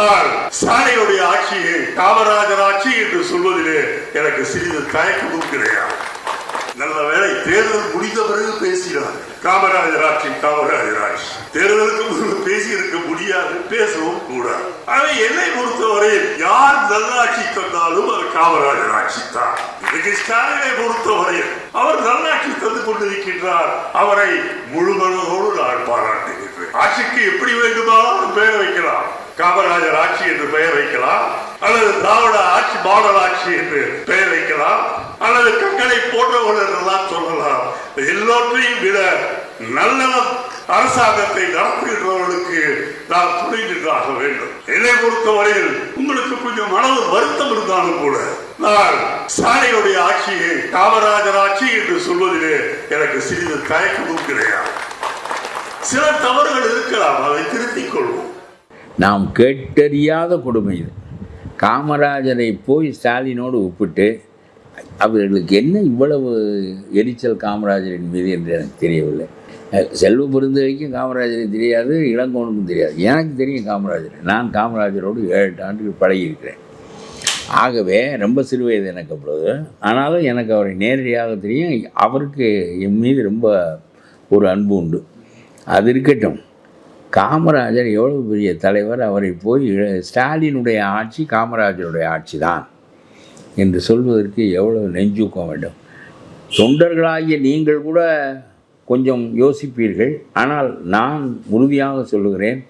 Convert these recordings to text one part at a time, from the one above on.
ஆனால் சாலையுடைய ஆட்சியை காமராஜர் ஆட்சி என்று சொல்வதிலே எனக்கு சிறிது தயக்கமும் கிடையாது. நல்ல வேளை தேர்தல் முடிந்த பிறகு பேசினார். காமராஜர் ஆட்சி காமராஜர் ஆட்சி தேர்தலுக்கு முன்பு பேசியிருக்க முடியாது பேசவும் கூடாது. ஆனா என்னை பொறுத்தவரை யார் நல்லாட்சி தந்தாலும் அது காமராஜர் ஆட்சி தான். இன்னைக்கு ஸ்டாலினை பொறுத்தவரையில் அவர் நல்லாட்சி தந்து கொண்டிருக்கின்றார். அவரை முழுமனதோடு நான் பாராட்டுகின்றேன். ஆட்சிக்கு எப்படி வேண்டுமானாலும் பெயர் வைக்கலாம். காமராஜர் ஆட்சி என்று பெயர் வைக்கலாம். அல்லது திராவிட ஆட்சி மாடல் ஆட்சி என்று பெயர் வைக்கலாம். அல்லது கங்கனை போன்றவர்கள் என்றெல்லாம் சொல்லலாம். எல்லோற்றையும் விட நல்ல அரசாங்கத்தை நடத்துகின்றவர்களுக்கு நாம் துணை நின்றாக வேண்டும். என்னை பொறுத்தவரையில் உங்களுக்கு கொஞ்சம் மனது வருத்தம் இருந்தாலும் கூட நான் சாலையுடைய ஆட்சியை காமராஜர் ஆட்சி என்று சொல்வதிலே எனக்கு சிறிது தயக்கமும் கிடையாது சில தவறுகள் இருக்கலாம் அதை திருத்திக் கொள்வோம். நாம் கேட்டறியாத கொடுமை இது. காமராஜரை போய் ஸ்டாலினோடு ஒப்பிட்டு அவர்களுக்கு என்ன இவ்வளவு எரிச்சல் காமராஜரின் மீது என்று எனக்கு தெரியவில்லை. அஹ் செல்வ பெருந்தகைக்கும் காமராஜரை தெரியாது இளங்கோனுக்கும் தெரியாது. எனக்கு தெரியும் காமராஜர். நான் காமராஜரோடு ஏழு ஆண்டுகள் பழகியிருக்கிறேன். ஆகவே ரொம்ப சிறு வயது எனக்கு அப்பொழுது. ஆனாலும் எனக்கு அவரை நேரடியாக தெரியும். அவருக்கு என் மீது ரொம்ப ஒரு அன்பு உண்டு. அது இருக்கட்டும். காமராஜர் எவ்வளவு பெரிய தலைவர்? அவரை போய் ஸ்டாலினுடைய ஆட்சி காமராஜருடைய ஆட்சி தான் என்று சொல்வதற்கு எவ்வளவு நெஞ்சூக்கம் வேண்டும். தொண்டர்களாகிய நீங்கள் கூட கொஞ்சம் யோசிப்பீர்கள். ஆனால் நான் உறுதியாக சொல்லுகிறேன்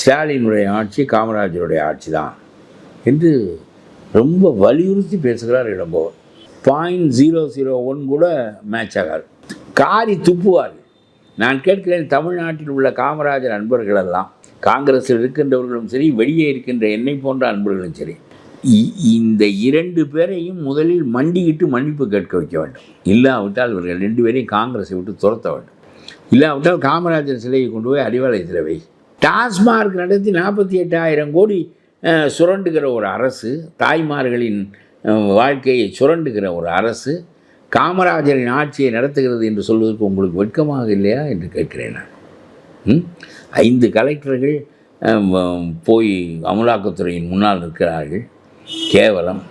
ஸ்டாலினுடைய ஆட்சி காமராஜருடைய ஆட்சி தான் என்று ரொம்ப வலியுறுத்தி பேசுகிறார் இடம்போர் பாயிண்ட் ஜீரோ ஜீரோ ஒன் கூட மேட்ச் ஆகாது. காரி துப்புவார்கள். நான் கேட்கிறேன் தமிழ்நாட்டில் உள்ள காமராஜர் அன்பர்களெல்லாம் காங்கிரஸில் இருக்கின்றவர்களும் சரி வெளியே இருக்கின்ற என்னை போன்ற அன்பர்களும் சரி இ- இந்த இரண்டு பேரையும் முதலில் மண்டியிட்டு மன்னிப்பு கேட்க வைக்க வேண்டும். இல்லாவிட்டால் இவர்கள் ரெண்டு பேரையும் காங்கிரஸை விட்டு துரத்த வேண்டும். இல்லாவிட்டால் காமராஜர் சிலையை கொண்டு போய் அறிவாலயத்தில் வை. டாஸ்மார்க் நடத்தி நாற்பத்தி எட்டாயிரம் கோடி சுரண்டுகிற ஒரு அரசு தாய்மார்களின் வாழ்க்கையை சுரண்டுகிற ஒரு அரசு காமராஜரின் ஆட்சியை நடத்துகிறது என்று சொல்வதற்கு உங்களுக்கு வெட்கமாக இல்லையா என்று கேட்கிறேன் நான். ம்? ஐந்து கலெக்டர்கள் போய் அமலாக்கத்துறையின் முன்னால் நிற்கிறார்கள். கேவலம்.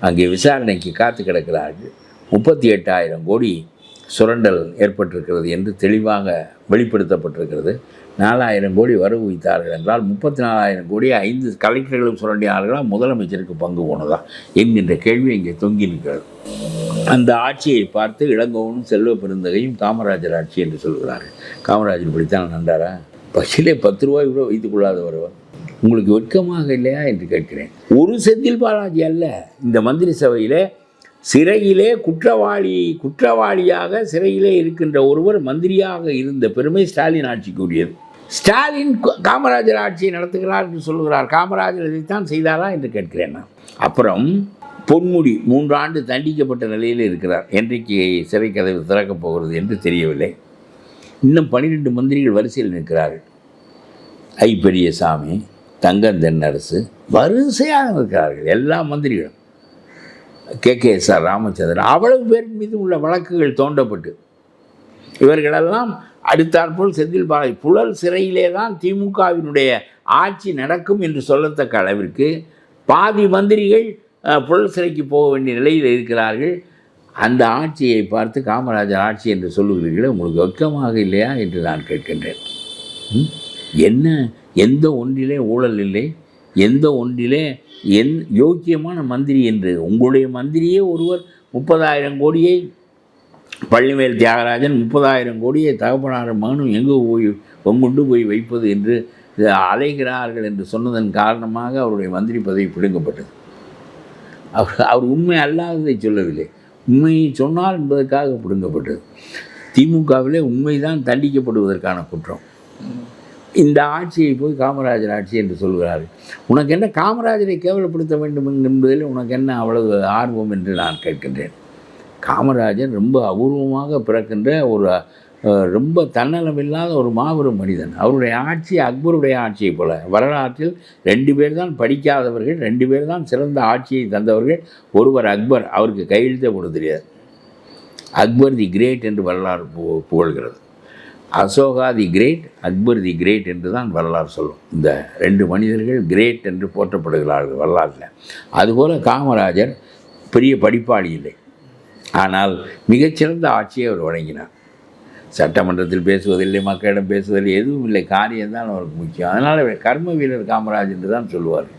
அங்கே விசாரணைக்கு காத்து கிடக்கிறார்கள். முப்பத்தி எட்டாயிரம் கோடி சுரண்டல் ஏற்பட்டிருக்கிறது என்று தெளிவாக வெளிப்படுத்தப்பட்டிருக்கிறது. நாலாயிரம் கோடி வரவு வைத்தார்கள் என்றால் முப்பத்தி நாலாயிரம் கோடி ஐந்து கலெக்டர்களும் சுரண்டினார்களா? முதலமைச்சருக்கு பங்கு போனதா? என்கின்ற கேள்வி இங்கே தொங்கி நிற்கிறது. அந்த ஆட்சியை பார்த்து இளங்கோவனும் செல்வ பெருந்தகையும் காமராஜர் ஆட்சி என்று சொல்கிறார்கள். காமராஜர் இப்படித்தான் நன்றாரா? பஸ்ஸிலே பத்து ரூபாய் கூட வைத்துக் கொள்ளாதவரவர் உங்களுக்கு வெட்கமாக இல்லையா என்று கேட்கிறேன். ஒரு செந்தில் பாலாஜி அல்ல. இந்த மந்திரி சபையிலே சிறையிலே குற்றவாளி குற்றவாளியாக சிறையிலே இருக்கின்ற ஒருவர் மந்திரியாக இருந்த பெருமை ஸ்டாலின் ஆட்சிக்கு உரியது. ஸ்டாலின் காமராஜர் ஆட்சியை நடத்துகிறார் என்று சொல்லுகிறார் காமராஜர் இதைத்தான் செய்தாரா என்று கேட்கிறேன் நான். அப்புறம் பொன்முடி மூன்று ஆண்டு தண்டிக்கப்பட்ட நிலையில் இருக்கிறார். என்றைக்கு சிறை கதவு திறக்கப் போகிறது என்று தெரியவில்லை. இன்னும் பன்னிரெண்டு மந்திரிகள் வரிசையில் நிற்கிறார்கள். ஐ பெரியசாமி தங்கம் தென்னரசு வரிசையாக இருக்கிறார்கள் எல்லா மந்திரிகளும். K. K. S. R. Ramachandran அவ்வளவு பேர் மீது உள்ள வழக்குகள் தோண்டப்பட்டு இவர்களெல்லாம் அடுத்தாற்போல் செந்தில் பாலாஜி புழல் சிறையிலே தான் திமுகவினுடைய ஆட்சி நடக்கும் என்று சொல்லத்தக்க அளவிற்கு பாதி மந்திரிகள் புழல் சிறைக்கு போக வேண்டிய நிலையில் இருக்கிறார்கள். அந்த ஆட்சியை பார்த்து காமராஜர் ஆட்சி என்று சொல்லுகிறீர்களே உங்களுக்கு வெக்கமாக இல்லையா என்று நான் கேட்கின்றேன். என்ன? எந்த ஒன்றிலே ஊழல் இல்லை? எந்த ஒன்றிலே என் யோக்கியமான மந்திரி என்று உங்களுடைய மந்திரியே ஒருவர் முப்பதாயிரம் கோடியை பள்ளிமேல் தியாகராஜன் முப்பதாயிரம் கோடியை தகப்பனார் மகனும் எங்கே போய் கொண்டு போய் வைப்பது என்று அலைகிறார்கள் என்று சொன்னதன் காரணமாக அவருடைய மந்திரி பதவி பிடுங்கப்பட்டது. அவர் அவர் உண்மை அல்லாததை சொல்லவில்லை. உண்மையை சொன்னால் என்பதற்காக பிடுங்கப்பட்டது. திமுகவிலே உண்மைதான் தண்டிக்கப்படுவதற்கான குற்றம். இந்த ஆட்சியை போய் காமராஜர் ஆட்சி என்று சொல்கிறார்கள். உனக்கு என்ன காமராஜரை கேவலப்படுத்த வேண்டும் என்பதில் உனக்கு என்ன அவ்வளவு ஆர்வம் என்று நான் கேட்கின்றேன். காமராஜர் ரொம்ப அபூர்வமாக பிறக்கின்ற ஒரு ரொம்ப தன்னலமில்லாத ஒரு மாபெரும் மனிதன். அவருடைய ஆட்சி அக்பருடைய ஆட்சியை போல. வரலாற்றில் ரெண்டு பேர் தான் படிக்காதவர்கள் ரெண்டு பேர் தான் சிறந்த ஆட்சியை தந்தவர்கள். ஒருவர் அக்பர் அவருக்கு கையெழுத்தே போட தெரியாது. அக்பர் தி கிரேட் என்று வரலாறு புகழ்கிறது. Ashoka the great Akbar the great என்று தான் வரலாறு சொல்லும். இந்த ரெண்டு மனிதர்கள் கிரேட் என்று போற்றப்படுகிறார்கள் வரலாற்றில் அதுபோல் காமராஜர் பெரிய படிப்பாளி இல்லை. ஆனால் மிகச்சிறந்த ஆட்சியை அவர் வழங்கினார். சட்டமன்றத்தில் பேசுவதில்லை மக்களிடம் பேசுவதில்லை எதுவும் இல்லை. காரியம்தான் அவருக்கு முக்கியம். அதனால் கர்ம வீரர் காமராஜ் என்று தான் சொல்லுவார்